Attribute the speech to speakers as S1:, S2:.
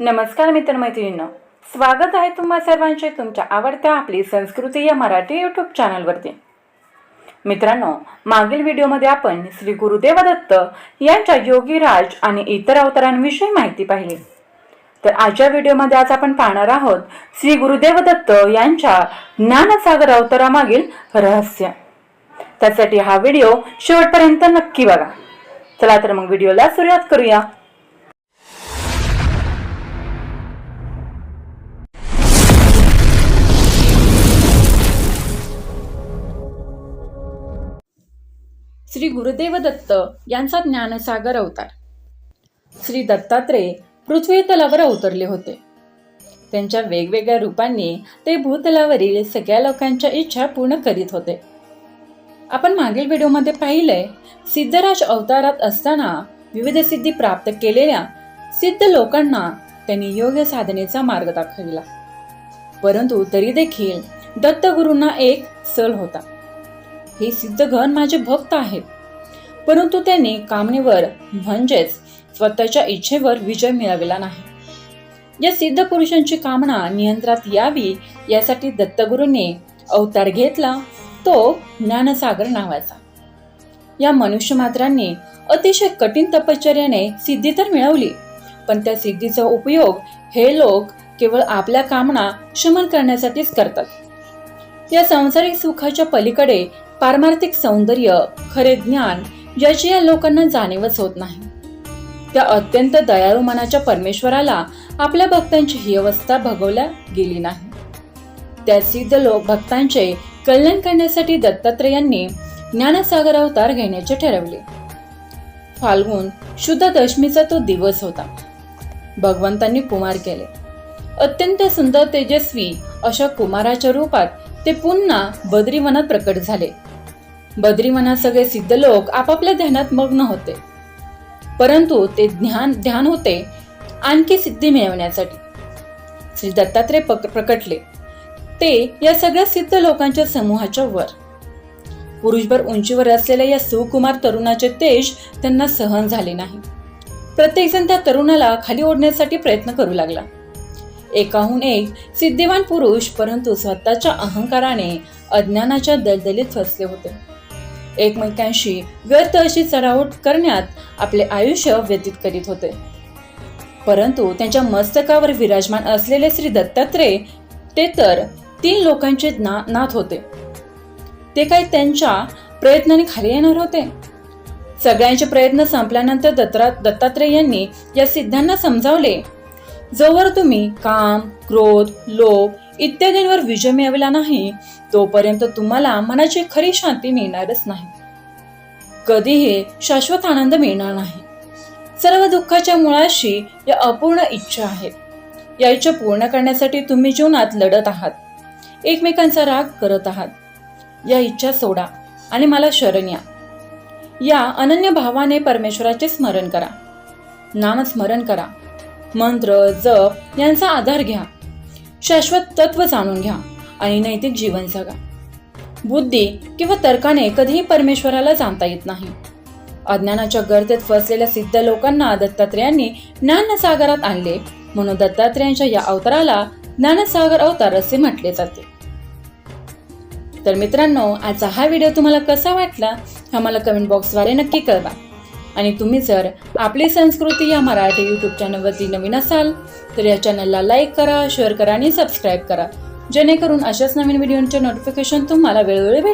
S1: नमस्कार मित्रमैत्रिणींनो. स्वागत आहे तुम्हा सर्वांचे तुमच्या आवडत्या आपली संस्कृती या मराठी यूट्यूब चॅनलवरती मित्रांनो मागील व्हिडिओमध्ये आपण श्री गुरुदेव दत्त यांच्या योगीराज आणि इतर अवतारांविषयी माहिती पाहिली. तर आजच्या व्हिडिओमध्ये आज आपण पाहणार आहोत श्री गुरुदेव दत्त यांच्या ज्ञानसागर अवतारामागील रहस्य. त्यासाठी हा व्हिडिओ शेवटपर्यंत नक्की बघा. चला तर मग व्हिडिओला सुरुवात करूया. श्री गुरुदेव दत्त यांचा ज्ञानसागर अवतार. श्री दत्तात्रेय पृथ्वीतलावर अवतरले होते. त्यांच्या वेगवेगळ्या रूपांनी ते भूतलावरील सगळ्या लोकांच्या इच्छा पूर्ण करीत होते. आपण मागील व्हिडिओमध्ये पाहिलंय सिद्धराज अवतारात असताना विविध सिद्धी प्राप्त केलेल्या सिद्ध लोकांना त्यांनी योग साधनेचा मार्ग दाखविला. परंतु तरी देखील दत्तगुरूंना एक सल होता. हे सिद्धगण माझे भक्त आहेत. परंतु त्यांनी कामनेवर म्हणजेच स्वतःच्या इच्छेवर विजय मिळविला नाही. या सिद्ध पुरुषांची कामना नियंत्रणात यावी यासाठी दत्तगुरूंनी अवतार घेतला तो ज्ञानसागर नावाचा. या मनुष्यमात्रांनी अतिशय कठीण तपश्चर्याने सिद्धी तर मिळवली पण त्या सिद्धीचा उपयोग हे लोक केवळ आपल्या कामना शमन करण्यासाठीच करतात. या सांसारिक सुखाच्या पलीकडे पारमार्थिक सौंदर्य खरे ज्ञान ज्याची या लोकांना जाणीवच होत नाही. त्या अत्यंत दयाळू मनाच्या परमेश्वराला आपल्या भक्तांची ही अवस्था भगवल्या गेली नाही. त्या सिद्ध लोक भक्तांचे कल्याण करण्यासाठी दत्तात्रेयांनी ज्ञानसागर अवतार घेण्याचे ठरवले. फाल्गुन शुद्ध दशमीचा तो दिवस होता. भगवंतांनी कुमार केले. अत्यंत सुंदर तेजस्वी अशा कुमाराच्या रूपात ते पुन्हा बद्रीवनात प्रकट झाले. बद्रीवनात सगळे सिद्ध लोक आपापल्या ध्यानात मग्न होते. परंतु ते ध्यान ध्यान होते आणखी सिद्धी मिळवण्यासाठी. श्री दत्तात्रय पक- प्रकटले. ते या सगळ्या सिद्ध लोकांच्या समूहाच्या वर. पुरुषभर उंचीवर असलेल्या या सुकुमार तरुणाचे तेज त्यांना सहन झाले नाही. प्रत्येकजण त्या तरुणाला खाली ओढण्यासाठी प्रयत्न करू लागला. एकाहून एक सिद्धिवान पुरुष परंतु स्वतःच्या अहंकाराने अज्ञानाच्या दलदलीत फसले होते. एकमेकांशी व्यर्थ अशी चढावट करण्यात आपले आयुष्य व्यतीत करीत होते. परंतु त्यांच्या मस्तकावर विराजमान असलेले श्री दत्तात्रय ते तर तीन लोकांचे ना नाथ होते. ते काय त्यांच्या प्रयत्नाने खाली येणार होते. सगळ्यांचे प्रयत्न संपल्यानंतर दत्रा दत्तात्रय यांनी या सिद्धांना समजावले जोवर तुम्ही काम क्रोध लोभ इत्यादींवर विजय मिळवला नाही तोपर्यंत तुम्हाला मनाची खरी शांती मिळणारच नाही. कधीही शाश्वत आनंद मिळणार नाही. सर्व दुःखाच्या मुळाशी या अपूर्ण इच्छा आहेत या इच्छा पूर्ण करण्यासाठी तुम्ही जीवनात लढत आहात. एकमेकांचा राग करत आहात. या इच्छा सोडा आणि मला शरण या. या अनन्य भावाने परमेश्वराचे स्मरण करा. नामस्मरण करा. मंत्र जप यांचा आधार घ्या. शाश्वत तत्व जाणून घ्या आणि नैतिक जीवन जगा. बुद्धी किंवा तर्काने कधीही परमेश्वराला जाणता येत नाही. अज्ञानाच्या गर्दीत फसलेल्या सिद्ध लोकांना दत्तात्रेयांनी ज्ञानसागरात आणले म्हणून दत्तात्रेयांच्या या अवताराला ज्ञानसागर अवतार असे म्हटले जाते. तर मित्रांनो आजचा हा व्हिडिओ तुम्हाला कसा वाटला? हा मला कमेंट बॉक्सद्वारे नक्की कळवा. आणि तुम्ही जर आपली संस्कृती या मराठी यूट्यूब चॅनलवरती नवीन असाल तर या चॅनलला लाईक करा शेअर करा आणि सबस्क्राईब करा. जेणेकरून अशाच नवीन व्हिडिओंचे नोटिफिकेशन तुम्हाला वेळोवेळी भेटेल.